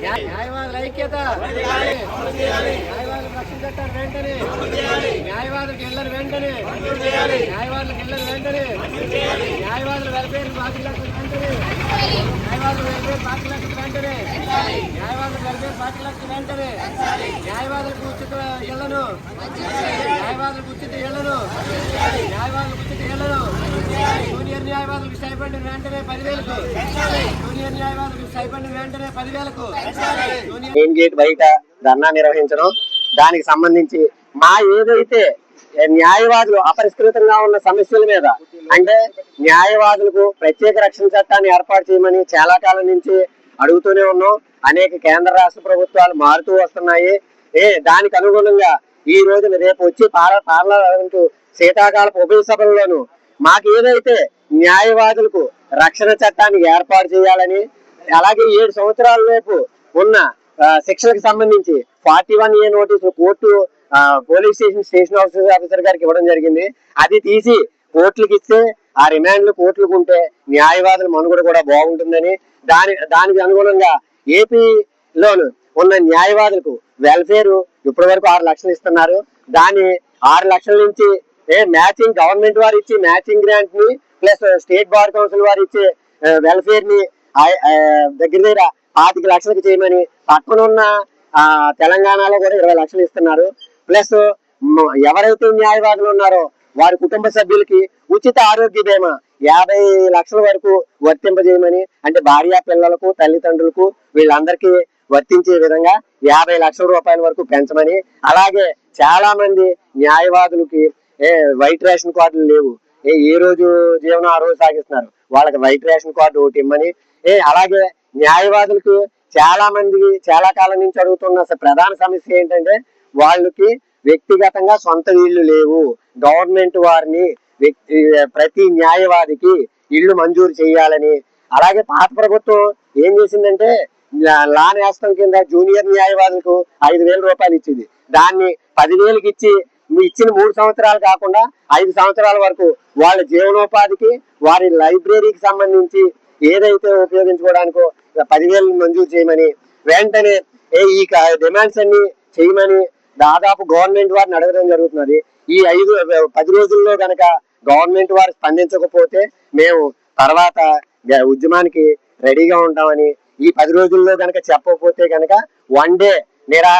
న్యాయవాదుల ఐక్యత. న్యాయవాదుల రక్షణ చట్టాన్ని వెంటనే. న్యాయవాదులకు ఇళ్ళని వెంటనే. న్యాయవాదులకు ఇళ్ళని వెంటనే. న్యాయవాదుల వెల్ఫేర్ బాధ్యులకు వెంటనే. న్యాయవాదులు వెల్ఫేర్ బాధ్యులకు వెంటనే. న్యాయవాదుల వెల్ఫేర్ బాధ్యులకు వెంటనే. న్యాయవాదులకు ఉచిత ఇళ్ళను. న్యాయవాదులకు ఉచిత ఇళ్ళను. న్యాయవాదులకు ఉచిత ఇళ్ళను. జూనియర్ న్యాయవాదులకు స్టైపెండ్ వెంటనే పదివేలకు. జూనియర్ న్యాయవాదులకు స్టైపెండ్ వెంటనే పదివేలకు. మెయిన్ గేట్ బయట ధర్నా నిర్వహించడం. దానికి సంబంధించి మా ఏదైతే న్యాయవాదులు అపరిష్కృతంగా ఉన్న సమస్యల మీద అంటే న్యాయవాదులకు ప్రత్యేక రక్షణ చట్టాన్ని ఏర్పాటు చేయమని చాలా కాలం నుంచి అడుగుతూనే ఉన్నాం. అనేక కేంద్ర రాష్ట్ర ప్రభుత్వాలు మారుతూ వస్తున్నాయి. ఏ దానికి అనుగుణంగా ఈ రోజున రేపు వచ్చి పార్ల పార్లమెంటు శీతాకాలపు ఉభయ సభల్లోనూ మాకు ఏదైతే న్యాయవాదులకు రక్షణ చట్టాన్ని ఏర్పాటు చేయాలని అలాగే ఏడు సంవత్సరాల లోపు ఉన్న శిక్షలకు సంబంధించి forty one A notice court police station station officer officer గారికి ఇవ్వడం జరిగింది. అది తీసి కోర్టులకు ఇస్తే ఆ రిమాండ్లు కోర్టులకు ఉంటే న్యాయవాదుల మనుగడ కూడా బాగుంటుందని దాని దానికి అనుగుణంగా ఏపీలోను ఉన్న న్యాయవాదులకు వెల్ఫేర్ ఇప్పటి వరకు ఆరు లక్షలు ఇస్తున్నారు. దాని ఆరు లక్షల నుంచి ఏ మ్యాచింగ్ గవర్నమెంట్ వారు ఇచ్చి మ్యాచింగ్ గ్రాంట్ని ప్లస్ స్టేట్ బార్ కౌన్సిల్ వారు ఇచ్చే వెల్ఫేర్ని దగ్గర దగ్గర పాతిక లక్షలకు చేయమని పక్కన ఉన్న ఆ, తెలంగాణలో కూడా ఇరవై లక్షలు ఇస్తున్నారు. ప్లస్ ఎవరైతే న్యాయవాదులు ఉన్నారో వారి కుటుంబ సభ్యులకి ఉచిత ఆరోగ్య బీమా. యాభై లక్షల వరకు వర్తింపజేయమని అంటే భార్య పిల్లలకు తల్లిదండ్రులకు వీళ్ళందరికీ వర్తించే విధంగా యాభై లక్షల రూపాయల వరకు పెంచమని అలాగే చాలా మంది న్యాయవాదులకి ఏ వైట్ రేషన్ కార్డులు లేవు. ఏ ఏ రోజు జీవనం ఆ రోజు సాగిస్తున్నారు. వాళ్ళకి వైట్ రేషన్ కార్డు ఒకటి ఇమ్మని ఏ అలాగే న్యాయవాదులకు చాలా మంది చాలా కాలం నుంచి అడుగుతున్న ప్రధాన సమస్య ఏంటంటే వాళ్ళకి వ్యక్తిగతంగా సొంత ఇళ్ళు లేవు. గవర్నమెంట్ వారిని వ్యక్తి ప్రతి న్యాయవాదికి ఇళ్ళు మంజూరు చేయాలని. అలాగే పాత ప్రభుత్వం ఏం చేసిందంటే లా- లా నేస్తం కింద జూనియర్ న్యాయవాదులకు ఐదు వేల రూపాయలు ఇచ్చింది. దాన్ని పదివేలకు ఇచ్చి ఇచ్చిన మూడు సంవత్సరాలు కాకుండా ఐదు సంవత్సరాల వరకు వాళ్ళ జీవనోపాధికి వారి లైబ్రరీకి సంబంధించి ఏదైతే ఉపయోగించుకోవడానికో పదివేలు మంజూరు చేయమని వెంటనే ఈ డిమాండ్స్ అన్ని చేయమని దాదాపు గవర్నమెంట్ వారిని అడగడం జరుగుతున్నది. ఈ ఐదు పది రోజుల్లో కనుక గవర్నమెంట్ వారు స్పందించకపోతే మేము తర్వాత ఉద్యమానికి రెడీగా ఉంటామని ఈ పది రోజుల్లో కనుక చెప్పకపోతే కనుక వన్ డే నిరా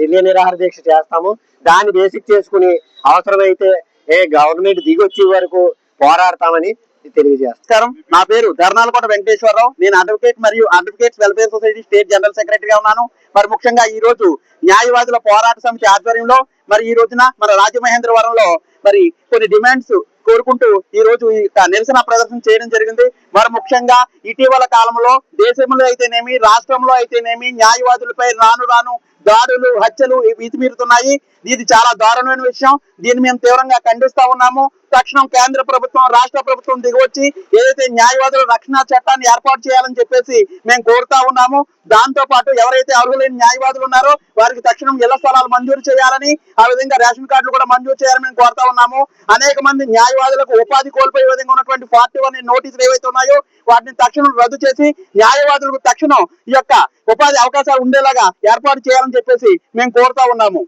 రిలే నిరాహార దీక్ష చేస్తాము. దాన్ని బేసిక్ చేసుకుని అవసరమైతే ఏ గవర్నమెంట్ దిగొచ్చే వరకు పోరాడతామని తెలియజేస్తాం నా పేరు ధర్నాలకోట వెంకటేశ్వరరావు. నేను అడ్వకేట్ మరియు advocates welfare society state general సెక్రటరీగా ఉన్నాను. మరి ముఖ్యంగా ఈ రోజు న్యాయవాదుల పోరాట సమితి ఆధ్వర్యంలో మరి ఈ రోజున మన రాజమహేంద్రవరంలో మరి కొన్ని డిమాండ్స్ కోరుకుంటూ ఈ రోజు ఈ నిరసన ప్రదర్శన చేయడం జరిగింది. మరి ముఖ్యంగా ఇటీవల కాలంలో దేశంలో అయితేనేమి రాష్ట్రంలో అయితేనేమి న్యాయవాదులపై రాను రాను దాడులు హత్యలు మితిమీరుతున్నాయి ఇది చాలా దారుణమైన విషయం. దీన్ని మేము తీవ్రంగా ఖండిస్తా ఉన్నాము. తక్షణం కేంద్ర ప్రభుత్వం రాష్ట్ర ప్రభుత్వం దిగవచ్చి ఏదైతే న్యాయవాదుల రక్షణ చట్టాన్ని ఏర్పాటు చేయాలని చెప్పేసి మేము కోరుతా ఉన్నాము. దాంతో పాటు ఎవరైతే అర్హులైన న్యాయవాదులు ఉన్నారో వారికి తక్షణం ఇళ్ళ స్థలాలు మంజూరు చేయాలని ఆ విధంగా రేషన్ కార్డులు కూడా మంజూరు చేయాలని మేము కోరుతా ఉన్నాము. అనేక మంది న్యాయవాదులకు ఉపాధి కోల్పోయే విధంగా ఉన్నటువంటి ఫార్టీ వన్ నోటీసులు ఏవైతే ఉన్నాయో వాటిని తక్షణం రద్దు చేసి న్యాయవాదులకు తక్షణం ఈ యొక్క ఉపాధి అవకాశాలు ఉండేలాగా ఏర్పాటు చేయాలని చెప్పేసి మేము కోరుతా ఉన్నాము.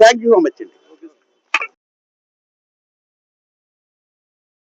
థ్యాంక్ యూ సో మచ్ అండి